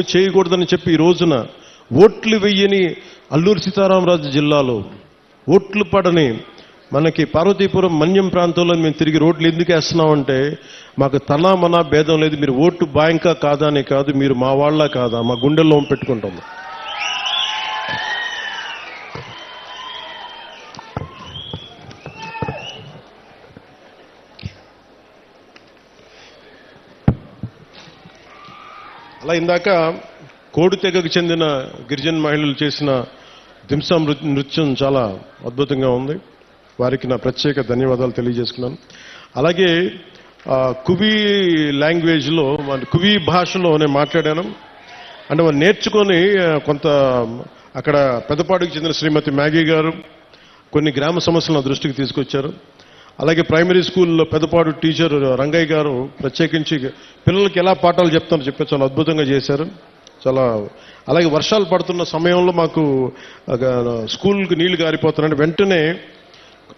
చేయకూడదని చెప్పి ఈ రోజున ఓట్లు వెయ్యని అల్లూరు సీతారామరాజు జిల్లాలో ఓట్లు పడని మనకి పార్వతీపురం మన్యం ప్రాంతంలో మేము తిరిగి రోడ్లు ఎందుకు వేస్తున్నామంటే మాకు తలా మన భేదం లేదు మీరు ఓటు బ్యాంకా కాదా అని కాదు మీరు మా వాళ్ళ కాదా మా గుండెల్లో పెట్టుకుంటాము. అలా ఇందాక కోడు తెగకు చెందిన గిరిజన మహిళలు చేసిన దింసా నృ- నృత్యం చాలా అద్భుతంగా ఉంది. వారికి నా ప్రత్యేక ధన్యవాదాలు తెలియజేసుకున్నాను. అలాగే కువి లాంగ్వేజ్లో కువి భాషలో నేను మాట్లాడాను. అంటే వాళ్ళు నేర్చుకొని కొంత అక్కడ పెద్దపాడుకు చెందిన శ్రీమతి మ్యాగీ గారు కొన్ని గ్రామ సమస్యలను దృష్టికి తీసుకొచ్చారు. అలాగే ప్రైమరీ స్కూల్లో పెద్దపాడు టీచర్ రంగయ్య గారు ప్రత్యేకించి పిల్లలకి ఎలా పాఠాలు చెప్తారో చెప్పి చాలా అద్భుతంగా చేశారు. చాలా అలాగే వర్షాలు పడుతున్న సమయంలో మాకు ఒక స్కూల్కి నీళ్ళు గారిపోతున్నాయి వెంటనే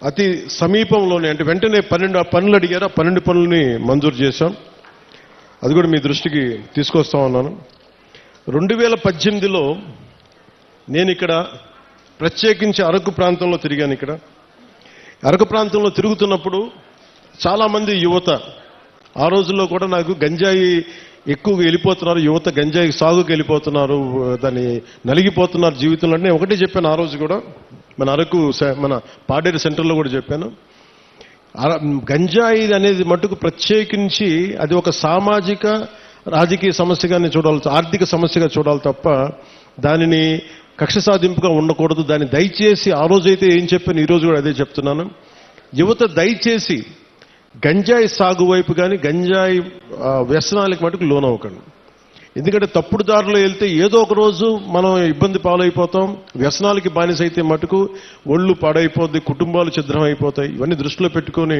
అతి సమీపంలోనే అంటే వెంటనే పన్నెండు పనులు అడిగారు. ఆ పన్నెండు పనులని మంజూరు చేశాం. అది కూడా మీ దృష్టికి తీసుకొస్తా ఉన్నాను. రెండు వేల పద్దెనిమిదిలో నేను ఇక్కడ ప్రత్యేకించి అరకు ప్రాంతంలో తిరిగాను ఇక్కడ. అరకు ప్రాంతంలో తిరుగుతున్నప్పుడు చాలామంది యువత ఆ రోజుల్లో కూడా నాకు గంజాయి ఎక్కువగా వెళ్ళిపోతున్నారు యువత గంజాయి సాగుకి వెళ్ళిపోతున్నారు దాన్ని నలిగిపోతున్నారు జీవితంలో. అంటే నేను ఒకటే చెప్పాను ఆ రోజు కూడా మన అరకు మన పాడేరు సెంటర్లో కూడా చెప్పాను. గంజాయి అనేది మటుకు ప్రత్యేకించి అది ఒక సామాజిక రాజకీయ సమస్యగానే చూడాలి ఆర్థిక సమస్యగా చూడాలి తప్ప దానిని కక్ష సాధింపుగా ఉండకూడదు. దాన్ని దయచేసి ఆ రోజైతే ఏం చెప్పాను? ఈరోజు కూడా అదే చెప్తున్నాను. యువత దయచేసి గంజాయి సాగు వైపు కానీ గంజాయి వ్యసనాలకి వ్యసనాలకు మటుకు లోనవ్వకండి. ఎందుకంటే తప్పుడు దారిలో వెళ్తే ఏదో ఒక రోజు మనం ఇబ్బంది పాలైపోతాం. వ్యసనాలకి బానిస అయితే మటుకు ఒళ్ళు పాడైపోద్ది కుటుంబాలు ఛిద్రం అయిపోతాయి ఇవన్నీ దృష్టిలో పెట్టుకొని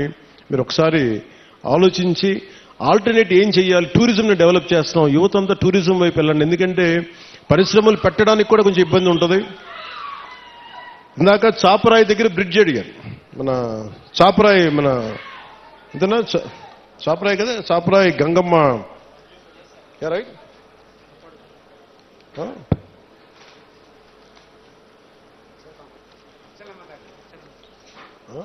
మీరు ఒకసారి ఆలోచించి ఆల్టర్నేట్ ఏం చేయాలి టూరిజంని డెవలప్ చేస్తున్నాం. యువత అంతా టూరిజం వైపు వెళ్ళండి. ఎందుకంటే పరిశ్రమలు పెట్టడానికి కూడా కొంచెం ఇబ్బంది ఉంటుంది. ఇందాక చాపరాయి దగ్గర బ్రిడ్జ్ అడిగారు. మన చాపరాయి మన ఇంతనా చాపరాయి కదా? చాపరాయి గంగమ్మ. రైట్ ఆ? ఆ?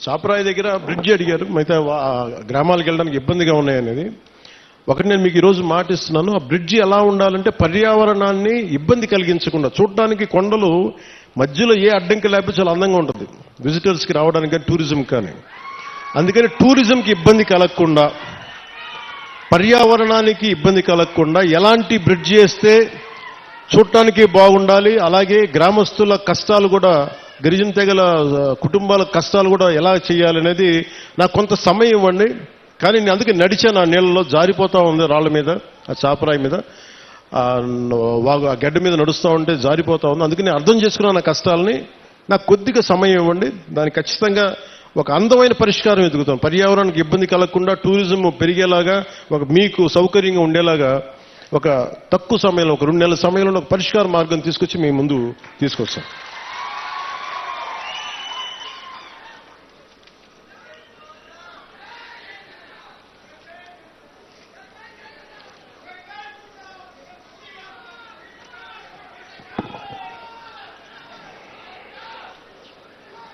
చాపరాయి దగ్గర బ్రిడ్జ్ అడిగారు. మిగతా గ్రామాలకు వెళ్ళడానికి ఇబ్బందిగా ఉన్నాయనేది. ఒకటి నేను మీకు ఈరోజు మాటిస్తున్నాను ఆ బ్రిడ్జి ఎలా ఉండాలంటే పర్యావరణాన్ని ఇబ్బంది కలిగించకుండా చూడడానికి కొండలు మధ్యలో ఏ అడ్డంకి లేకపోతే చాలా అందంగా ఉంటుంది. విజిటర్స్కి రావడానికి కానీ టూరిజం కానీ. అందుకని టూరిజంకి ఇబ్బంది కలగకుండా పర్యావరణానికి ఇబ్బంది కలగకుండా ఎలాంటి బ్రిడ్జ్ చేస్తే చూడటానికి బాగుండాలి. అలాగే గ్రామస్తుల కష్టాలు కూడా గిరిజన తెగల కుటుంబాల కష్టాలు కూడా ఎలా చేయాలనేది నాకు కొంత సమయం ఇవ్వండి. కానీ నేను అందుకే నడిచాను ఆ నీళ్ళలో జారిపోతా ఉంది రాళ్ళ మీద ఆ చాపరాయి మీద. వాగు ఆ గడ్డ మీద నడుస్తూ ఉంటే జారిపోతా ఉంది. అందుకని నేను అర్థం చేసుకున్నాను నా కష్టాలని. నాకు కొద్దిగా సమయం ఇవ్వండి. దానికి ఖచ్చితంగా ఒక అందమైన పరిష్కారం ఎదుగుతాం. పర్యావరణానికి ఇబ్బంది కలగకుండా టూరిజం పెరిగేలాగా ఒక మీకు సౌకర్యంగా ఉండేలాగా ఒక తక్కువ సమయంలో ఒక రెండు నెలల సమయంలో ఒక పరిష్కార మార్గం తీసుకొచ్చి మీ ముందు తీసుకొస్తాం.